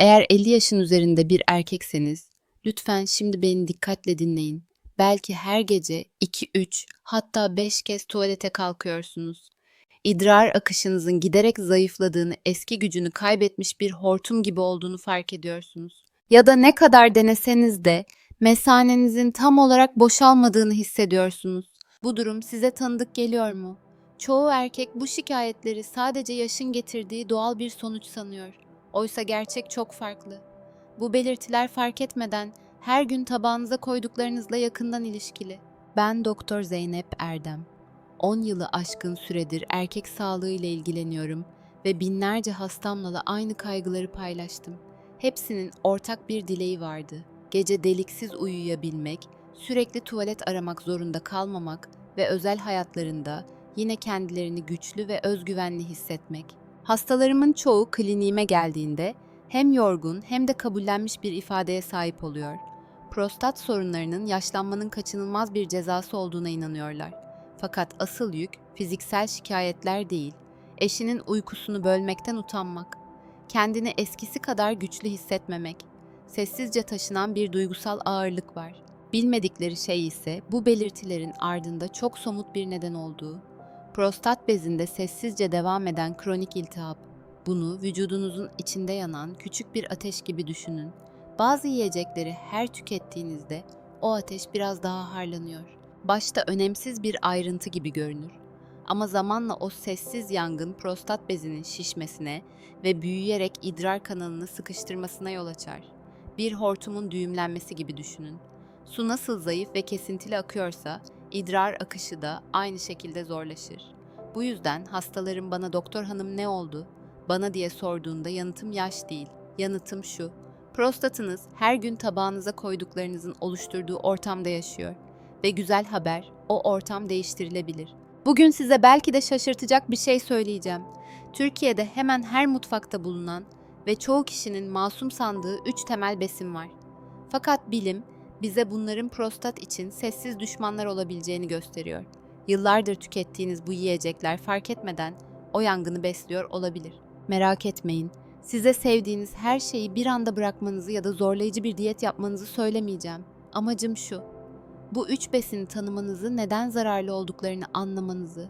Eğer 50 yaşın üzerinde bir erkekseniz, lütfen şimdi beni dikkatle dinleyin. Belki her gece 2-3 hatta 5 kez tuvalete kalkıyorsunuz. İdrar akışınızın giderek zayıfladığını, eski gücünü kaybetmiş bir hortum gibi olduğunu fark ediyorsunuz. Ya da ne kadar deneseniz de mesanenizin tam olarak boşalmadığını hissediyorsunuz. Bu durum size tanıdık geliyor mu? Çoğu erkek bu şikayetleri sadece yaşın getirdiği doğal bir sonuç sanıyor. Oysa gerçek çok farklı. Bu belirtiler fark etmeden her gün tabağınıza koyduklarınızla yakından ilişkili. Ben Doktor Zeynep Erdem. 10 yılı aşkın süredir erkek sağlığı ile ilgileniyorum ve binlerce hastamla da aynı kaygıları paylaştım. Hepsinin ortak bir dileği vardı. Gece deliksiz uyuyabilmek, sürekli tuvalet aramak zorunda kalmamak ve özel hayatlarında yine kendilerini güçlü ve özgüvenli hissetmek. Hastalarımın çoğu kliniğime geldiğinde hem yorgun hem de kabullenmiş bir ifadeye sahip oluyor. Prostat sorunlarının yaşlanmanın kaçınılmaz bir cezası olduğuna inanıyorlar. Fakat asıl yük fiziksel şikayetler değil, eşinin uykusunu bölmekten utanmak, kendini eskisi kadar güçlü hissetmemek, sessizce taşınan bir duygusal ağırlık var. Bilmedikleri şey ise bu belirtilerin ardında çok somut bir neden olduğu. Prostat bezinde sessizce devam eden kronik iltihap. Bunu vücudunuzun içinde yanan küçük bir ateş gibi düşünün. Bazı yiyecekleri her tükettiğinizde o ateş biraz daha harlanıyor. Başta önemsiz bir ayrıntı gibi görünür. Ama zamanla o sessiz yangın prostat bezinin şişmesine ve büyüyerek idrar kanalını sıkıştırmasına yol açar. Bir hortumun düğümlenmesi gibi düşünün. Su nasıl zayıf ve kesintili akıyorsa, idrar akışı da aynı şekilde zorlaşır. Bu yüzden hastalarım bana doktor hanım ne oldu? Bana diye sorduğunda yanıtım yaş değil. Yanıtım şu. Prostatınız her gün tabağınıza koyduklarınızın oluşturduğu ortamda yaşıyor. Ve güzel haber, o ortam değiştirilebilir. Bugün size belki de şaşırtacak bir şey söyleyeceğim. Türkiye'de hemen her mutfakta bulunan ve çoğu kişinin masum sandığı üç temel besin var. Fakat bilim bize bunların prostat için sessiz düşmanlar olabileceğini gösteriyor. Yıllardır tükettiğiniz bu yiyecekler fark etmeden o yangını besliyor olabilir. Merak etmeyin. Size sevdiğiniz her şeyi bir anda bırakmanızı ya da zorlayıcı bir diyet yapmanızı söylemeyeceğim. Amacım şu. Bu üç besini tanımanızı, neden zararlı olduklarını anlamanızı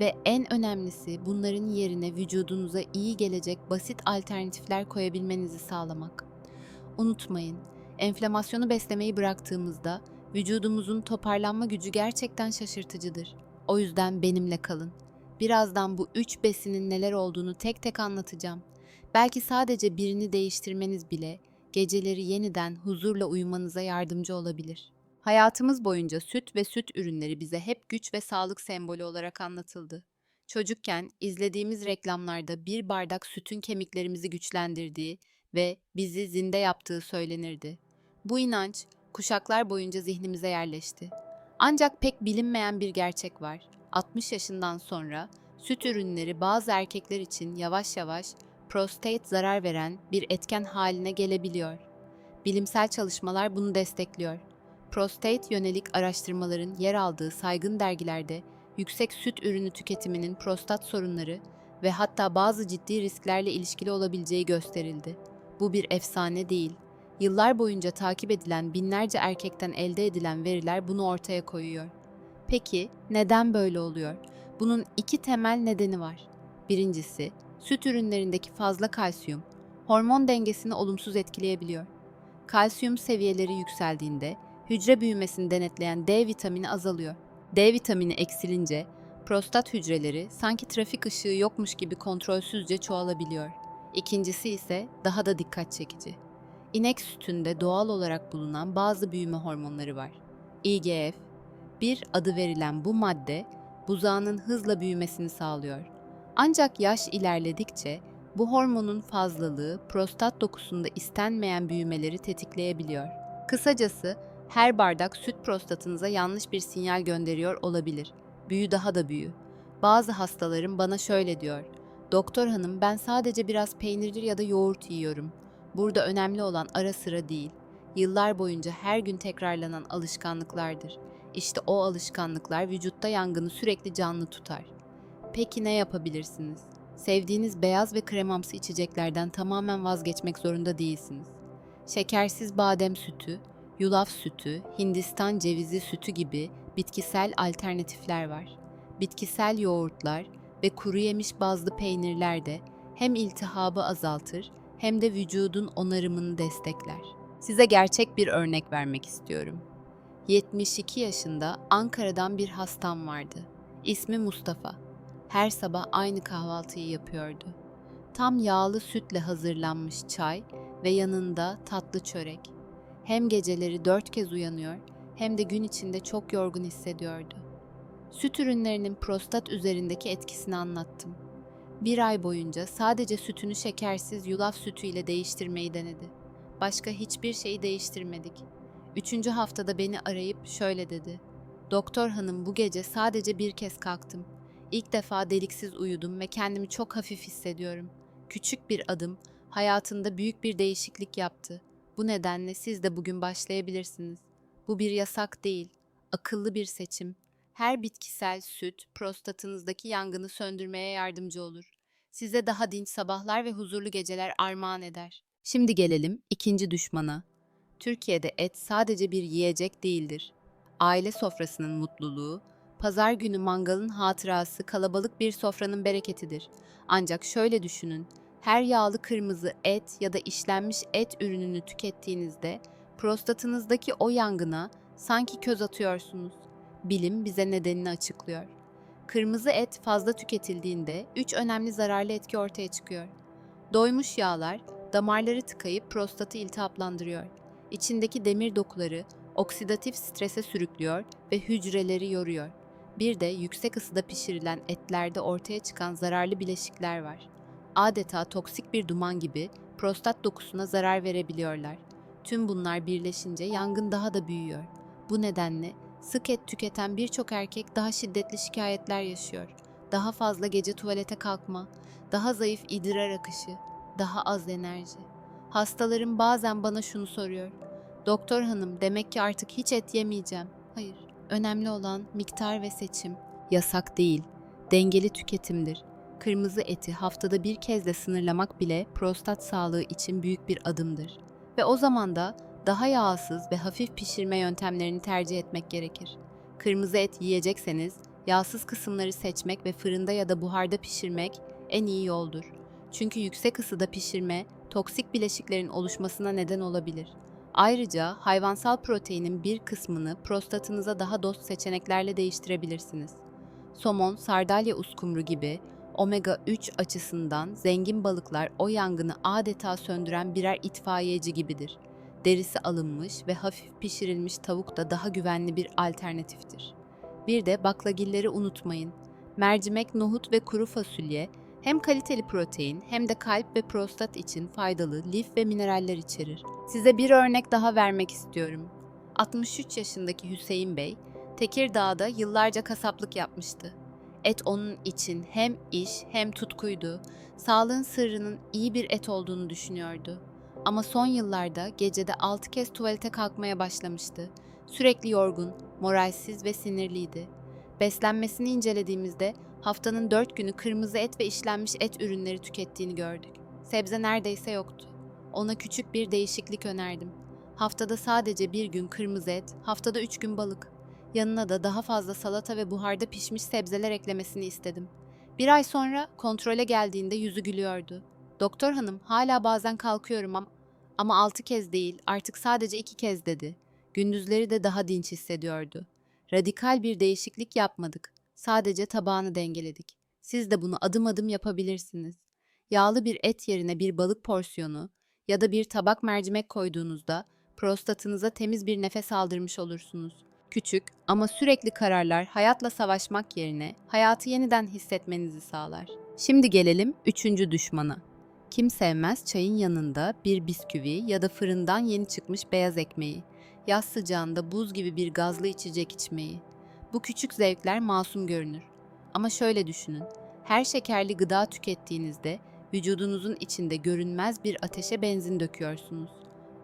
ve en önemlisi bunların yerine vücudunuza iyi gelecek basit alternatifler koyabilmenizi sağlamak. Unutmayın, enflamasyonu beslemeyi bıraktığımızda vücudumuzun toparlanma gücü gerçekten şaşırtıcıdır. O yüzden benimle kalın. Birazdan bu üç besinin neler olduğunu tek tek anlatacağım. Belki sadece birini değiştirmeniz bile geceleri yeniden huzurla uyumanıza yardımcı olabilir. Hayatımız boyunca süt ve süt ürünleri bize hep güç ve sağlık sembolü olarak anlatıldı. Çocukken izlediğimiz reklamlarda bir bardak sütün kemiklerimizi güçlendirdiği ve bizi zinde yaptığı söylenirdi. Bu inanç kuşaklar boyunca zihnimize yerleşti. Ancak pek bilinmeyen bir gerçek var. 60 yaşından sonra süt ürünleri bazı erkekler için yavaş yavaş prostate zarar veren bir etken haline gelebiliyor. Bilimsel çalışmalar bunu destekliyor. Prostate yönelik araştırmaların yer aldığı saygın dergilerde yüksek süt ürünü tüketiminin prostat sorunları ve hatta bazı ciddi risklerle ilişkili olabileceği gösterildi. Bu bir efsane değil. Yıllar boyunca takip edilen binlerce erkekten elde edilen veriler bunu ortaya koyuyor. Peki neden böyle oluyor? Bunun iki temel nedeni var. Birincisi, süt ürünlerindeki fazla kalsiyum hormon dengesini olumsuz etkileyebiliyor. Kalsiyum seviyeleri yükseldiğinde hücre büyümesini denetleyen D vitamini azalıyor. D vitamini eksilince prostat hücreleri sanki trafik ışığı yokmuş gibi kontrolsüzce çoğalabiliyor. İkincisi ise daha da dikkat çekici. İnek sütünde doğal olarak bulunan bazı büyüme hormonları var. IGF, bir adı verilen bu madde buzağının hızla büyümesini sağlıyor. Ancak yaş ilerledikçe bu hormonun fazlalığı prostat dokusunda istenmeyen büyümeleri tetikleyebiliyor. Kısacası her bardak süt prostatınıza yanlış bir sinyal gönderiyor olabilir. Büyü daha da büyü. Bazı hastalarım bana şöyle diyor. Doktor hanım ben sadece biraz peynir ya da yoğurt yiyorum. Burada önemli olan ara sıra değil. Yıllar boyunca her gün tekrarlanan alışkanlıklardır. İşte o alışkanlıklar vücutta yangını sürekli canlı tutar. Peki ne yapabilirsiniz? Sevdiğiniz beyaz ve kremamsı içeceklerden tamamen vazgeçmek zorunda değilsiniz. Şekersiz badem sütü, yulaf sütü, Hindistan cevizi sütü gibi bitkisel alternatifler var. Bitkisel yoğurtlar ve kuru yemiş bazlı peynirler de hem iltihabı azaltır hem de vücudun onarımını destekler. Size gerçek bir örnek vermek istiyorum. 72 yaşında Ankara'dan bir hastam vardı. İsmi Mustafa. Her sabah aynı kahvaltıyı yapıyordu. Tam yağlı sütle hazırlanmış çay ve yanında tatlı çörek. Hem geceleri dört kez uyanıyor hem de gün içinde çok yorgun hissediyordu. Süt ürünlerinin prostat üzerindeki etkisini anlattım. Bir ay boyunca sadece sütünü şekersiz yulaf sütüyle değiştirmeyi denedi. Başka hiçbir şeyi değiştirmedik. Üçüncü haftada beni arayıp şöyle dedi. Doktor hanım bu gece sadece bir kez kalktım. İlk defa deliksiz uyudum ve kendimi çok hafif hissediyorum. Küçük bir adım hayatında büyük bir değişiklik yaptı. Bu nedenle siz de bugün başlayabilirsiniz. Bu bir yasak değil, akıllı bir seçim. Her bitkisel süt prostatınızdaki yangını söndürmeye yardımcı olur. Size daha dinç sabahlar ve huzurlu geceler armağan eder. Şimdi gelelim ikinci düşmana. Türkiye'de et sadece bir yiyecek değildir. Aile sofrasının mutluluğu, pazar günü mangalın hatırası kalabalık bir sofranın bereketidir. Ancak şöyle düşünün, her yağlı kırmızı et ya da işlenmiş et ürününü tükettiğinizde prostatınızdaki o yangına sanki köz atıyorsunuz. Bilim bize nedenini açıklıyor. Kırmızı et fazla tüketildiğinde üç önemli zararlı etki ortaya çıkıyor. Doymuş yağlar damarları tıkayıp prostatı iltihaplandırıyor. İçindeki demir dokuları oksidatif strese sürüklüyor ve hücreleri yoruyor. Bir de yüksek ısıda pişirilen etlerde ortaya çıkan zararlı bileşikler var. Adeta toksik bir duman gibi prostat dokusuna zarar verebiliyorlar. Tüm bunlar birleşince yangın daha da büyüyor. Bu nedenle sık et tüketen birçok erkek daha şiddetli şikayetler yaşıyor. Daha fazla gece tuvalete kalkma, daha zayıf idrar akışı, daha az enerji. Hastalarım bazen bana şunu soruyor. Doktor hanım demek ki artık hiç et yemeyeceğim. Hayır, önemli olan miktar ve seçim. Yasak değil, dengeli tüketimdir. Kırmızı eti haftada bir kez de sınırlamak bile prostat sağlığı için büyük bir adımdır. Ve o zaman da daha yağsız ve hafif pişirme yöntemlerini tercih etmek gerekir. Kırmızı et yiyecekseniz yağsız kısımları seçmek ve fırında ya da buharda pişirmek en iyi yoldur. Çünkü yüksek ısıda pişirme toksik bileşiklerin oluşmasına neden olabilir. Ayrıca hayvansal proteinin bir kısmını prostatınıza daha dost seçeneklerle değiştirebilirsiniz. Somon, sardalya uskumru gibi omega 3 açısından zengin balıklar o yangını adeta söndüren birer itfaiyeci gibidir. Derisi alınmış ve hafif pişirilmiş tavuk da daha güvenli bir alternatiftir. Bir de baklagilleri unutmayın. Mercimek, nohut ve kuru fasulye hem kaliteli protein hem de kalp ve prostat için faydalı lif ve mineraller içerir. Size bir örnek daha vermek istiyorum. 63 yaşındaki Hüseyin Bey, Tekirdağ'da yıllarca kasaplık yapmıştı. Et onun için hem iş hem tutkuydu. Sağlığın sırrının iyi bir et olduğunu düşünüyordu. Ama son yıllarda gecede 6 kez tuvalete kalkmaya başlamıştı. Sürekli yorgun, moralsiz ve sinirliydi. Beslenmesini incelediğimizde haftanın 4 günü kırmızı et ve işlenmiş et ürünleri tükettiğini gördük. Sebze neredeyse yoktu. Ona küçük bir değişiklik önerdim. Haftada sadece bir gün kırmızı et, haftada 3 gün balık. Yanına da daha fazla salata ve buharda pişmiş sebzeler eklemesini istedim. Bir ay sonra kontrole geldiğinde yüzü gülüyordu. Doktor hanım hala bazen kalkıyorum ama, ama altı kez değil artık sadece iki kez dedi. Gündüzleri de daha dinç hissediyordu. Radikal bir değişiklik yapmadık. Sadece tabağını dengeledik. Siz de bunu adım adım yapabilirsiniz. Yağlı bir et yerine bir balık porsiyonu ya da bir tabak mercimek koyduğunuzda prostatınıza temiz bir nefes aldırmış olursunuz. Küçük ama sürekli kararlar hayatla savaşmak yerine hayatı yeniden hissetmenizi sağlar. Şimdi gelelim üçüncü düşmana. Kim sevmez çayın yanında bir bisküvi ya da fırından yeni çıkmış beyaz ekmeği, yaz sıcağında buz gibi bir gazlı içecek içmeyi. Bu küçük zevkler masum görünür. Ama şöyle düşünün, her şekerli gıda tükettiğinizde vücudunuzun içinde görünmez bir ateşe benzin döküyorsunuz.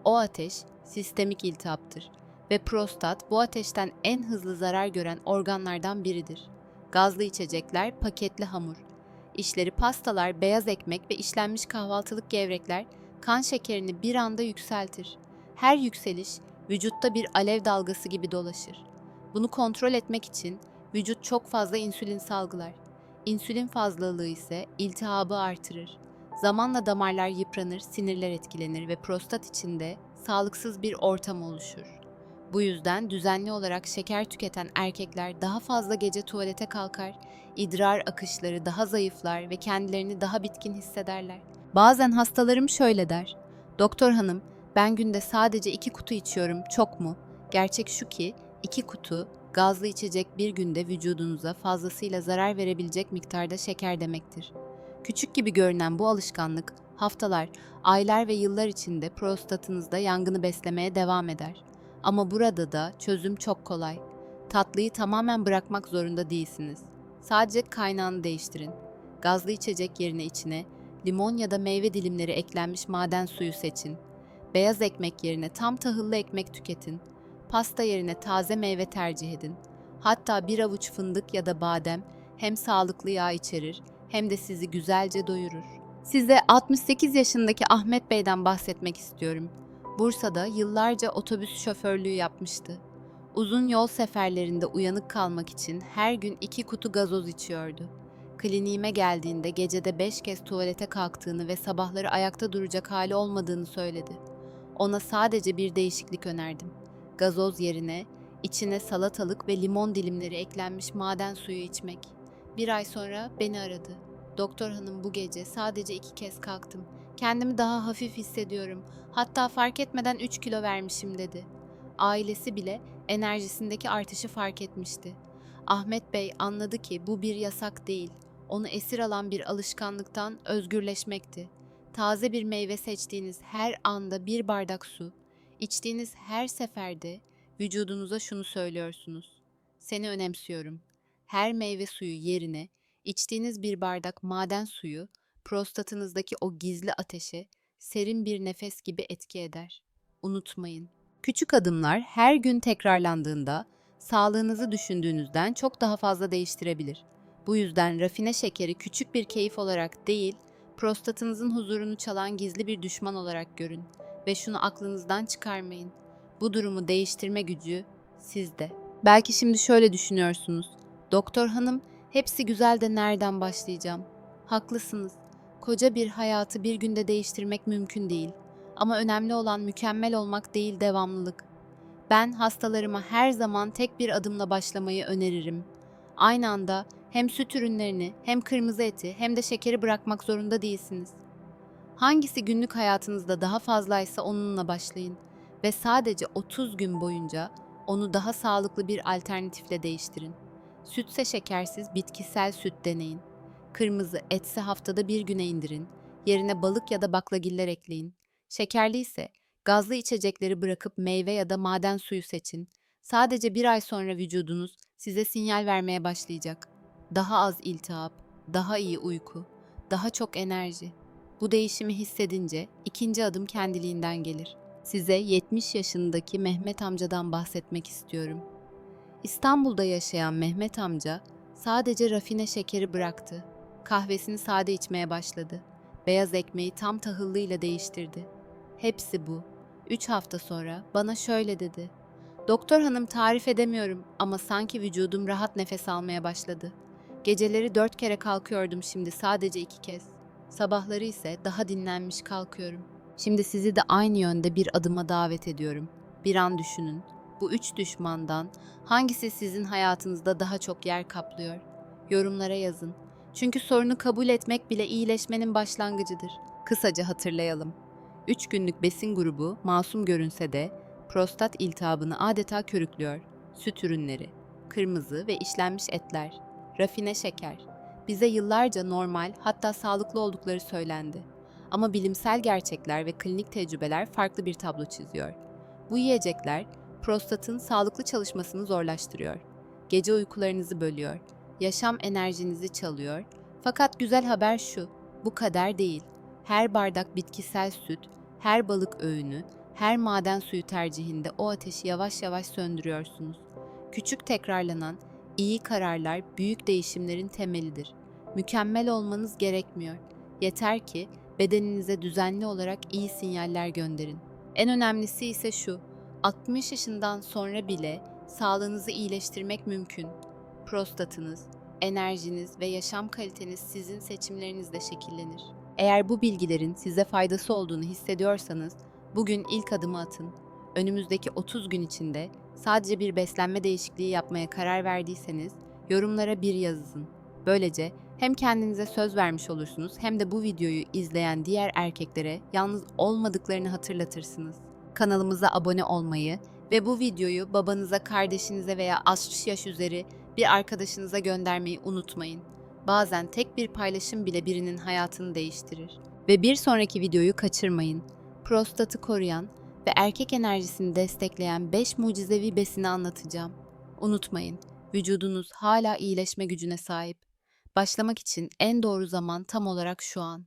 O ateş sistemik iltihaptır ve prostat bu ateşten en hızlı zarar gören organlardan biridir. Gazlı içecekler paketli hamur. İşleri pastalar, beyaz ekmek ve işlenmiş kahvaltılık gevrekler kan şekerini bir anda yükseltir. Her yükseliş vücutta bir alev dalgası gibi dolaşır. Bunu kontrol etmek için vücut çok fazla insülin salgılar. İnsülin fazlalığı ise iltihabı artırır. Zamanla damarlar yıpranır, sinirler etkilenir ve prostat içinde sağlıksız bir ortam oluşur. Bu yüzden düzenli olarak şeker tüketen erkekler daha fazla gece tuvalete kalkar, idrar akışları daha zayıflar ve kendilerini daha bitkin hissederler. Bazen hastalarım şöyle der. Doktor hanım, ben günde sadece iki kutu içiyorum, çok mu? Gerçek şu ki iki kutu gazlı içecek bir günde vücudunuza fazlasıyla zarar verebilecek miktarda şeker demektir. Küçük gibi görünen bu alışkanlık haftalar, aylar ve yıllar içinde prostatınızda yangını beslemeye devam eder. Ama burada da çözüm çok kolay. Tatlıyı tamamen bırakmak zorunda değilsiniz. Sadece kaynağını değiştirin. Gazlı içecek yerine içine limon ya da meyve dilimleri eklenmiş maden suyu seçin. Beyaz ekmek yerine tam tahıllı ekmek tüketin. Pasta yerine taze meyve tercih edin. Hatta bir avuç fındık ya da badem hem sağlıklı yağ içerir hem de sizi güzelce doyurur. Size 68 yaşındaki Ahmet Bey'den bahsetmek istiyorum. Bursa'da yıllarca otobüs şoförlüğü yapmıştı. Uzun yol seferlerinde uyanık kalmak için her gün iki kutu gazoz içiyordu. Kliniğime geldiğinde gecede beş kez tuvalete kalktığını ve sabahları ayakta duracak hali olmadığını söyledi. Ona sadece bir değişiklik önerdim. Gazoz yerine içine salatalık ve limon dilimleri eklenmiş maden suyu içmek. Bir ay sonra beni aradı. Doktor hanım bu gece sadece iki kez kalktım. Kendimi daha hafif hissediyorum. Hatta fark etmeden 3 kilo vermişim dedi. Ailesi bile enerjisindeki artışı fark etmişti. Ahmet Bey anladı ki bu bir yasak değil. Onu esir alan bir alışkanlıktan özgürleşmekti. Taze bir meyve seçtiğiniz her anda bir bardak su, içtiğiniz her seferde vücudunuza şunu söylüyorsunuz. Seni önemsiyorum. Her meyve suyu yerine içtiğiniz bir bardak maden suyu prostatınızdaki o gizli ateşe serin bir nefes gibi etki eder. Unutmayın. Küçük adımlar her gün tekrarlandığında sağlığınızı düşündüğünüzden çok daha fazla değiştirebilir. Bu yüzden rafine şekeri küçük bir keyif olarak değil, prostatınızın huzurunu çalan gizli bir düşman olarak görün ve şunu aklınızdan çıkarmayın. Bu durumu değiştirme gücü sizde. Belki şimdi şöyle düşünüyorsunuz. Doktor hanım, hepsi güzel de nereden başlayacağım? Haklısınız. Koca bir hayatı bir günde değiştirmek mümkün değil. Ama önemli olan mükemmel olmak değil devamlılık. Ben hastalarıma her zaman tek bir adımla başlamayı öneririm. Aynı anda hem süt ürünlerini, hem kırmızı eti, hem de şekeri bırakmak zorunda değilsiniz. Hangisi günlük hayatınızda daha fazlaysa onunla başlayın ve sadece 30 gün boyunca onu daha sağlıklı bir alternatifle değiştirin. Sütse şekersiz bitkisel süt deneyin. Kırmızı etse haftada bir güne indirin. Yerine balık ya da baklagiller ekleyin. Şekerli ise gazlı içecekleri bırakıp meyve ya da maden suyu seçin. Sadece bir ay sonra vücudunuz size sinyal vermeye başlayacak. Daha az iltihap, daha iyi uyku, daha çok enerji. Bu değişimi hissedince ikinci adım kendiliğinden gelir. Size 70 yaşındaki Mehmet amcadan bahsetmek istiyorum. İstanbul'da yaşayan Mehmet amca sadece rafine şekeri bıraktı. Kahvesini sade içmeye başladı. Beyaz ekmeği tam tahıllıyla değiştirdi. Hepsi bu. Üç hafta sonra bana şöyle dedi. Doktor hanım tarif edemiyorum ama sanki vücudum rahat nefes almaya başladı. Geceleri dört kere kalkıyordum şimdi sadece iki kez. Sabahları ise daha dinlenmiş kalkıyorum. Şimdi sizi de aynı yönde bir adıma davet ediyorum. Bir an düşünün. Bu üç düşmandan hangisi sizin hayatınızda daha çok yer kaplıyor? Yorumlara yazın. Çünkü sorunu kabul etmek bile iyileşmenin başlangıcıdır. Kısaca hatırlayalım. 3 günlük besin grubu masum görünse de prostat iltihabını adeta körüklüyor. Süt ürünleri, kırmızı ve işlenmiş etler, rafine şeker. Bize yıllarca normal hatta sağlıklı oldukları söylendi. Ama bilimsel gerçekler ve klinik tecrübeler farklı bir tablo çiziyor. Bu yiyecekler prostatın sağlıklı çalışmasını zorlaştırıyor. Gece uykularınızı bölüyor yaşam enerjinizi çalıyor. Fakat güzel haber şu, bu kadar değil. Her bardak bitkisel süt, her balık öğünü, her maden suyu tercihinde o ateşi yavaş yavaş söndürüyorsunuz. Küçük tekrarlanan iyi kararlar büyük değişimlerin temelidir. Mükemmel olmanız gerekmiyor. Yeter ki bedeninize düzenli olarak iyi sinyaller gönderin. En önemlisi ise şu. 60 yaşından sonra bile sağlığınızı iyileştirmek mümkün. Prostatınız, enerjiniz ve yaşam kaliteniz sizin seçimlerinizle şekillenir. Eğer bu bilgilerin size faydası olduğunu hissediyorsanız bugün ilk adımı atın. Önümüzdeki 30 gün içinde sadece bir beslenme değişikliği yapmaya karar verdiyseniz yorumlara bir yazın. Böylece hem kendinize söz vermiş olursunuz hem de bu videoyu izleyen diğer erkeklere yalnız olmadıklarını hatırlatırsınız. Kanalımıza abone olmayı ve bu videoyu babanıza, kardeşinize veya 60 yaş üzeri bir arkadaşınıza göndermeyi unutmayın. Bazen tek bir paylaşım bile birinin hayatını değiştirir. Ve bir sonraki videoyu kaçırmayın. Prostatı koruyan ve erkek enerjisini destekleyen 5 mucizevi besini anlatacağım. Unutmayın, vücudunuz hala iyileşme gücüne sahip. Başlamak için en doğru zaman tam olarak şu an.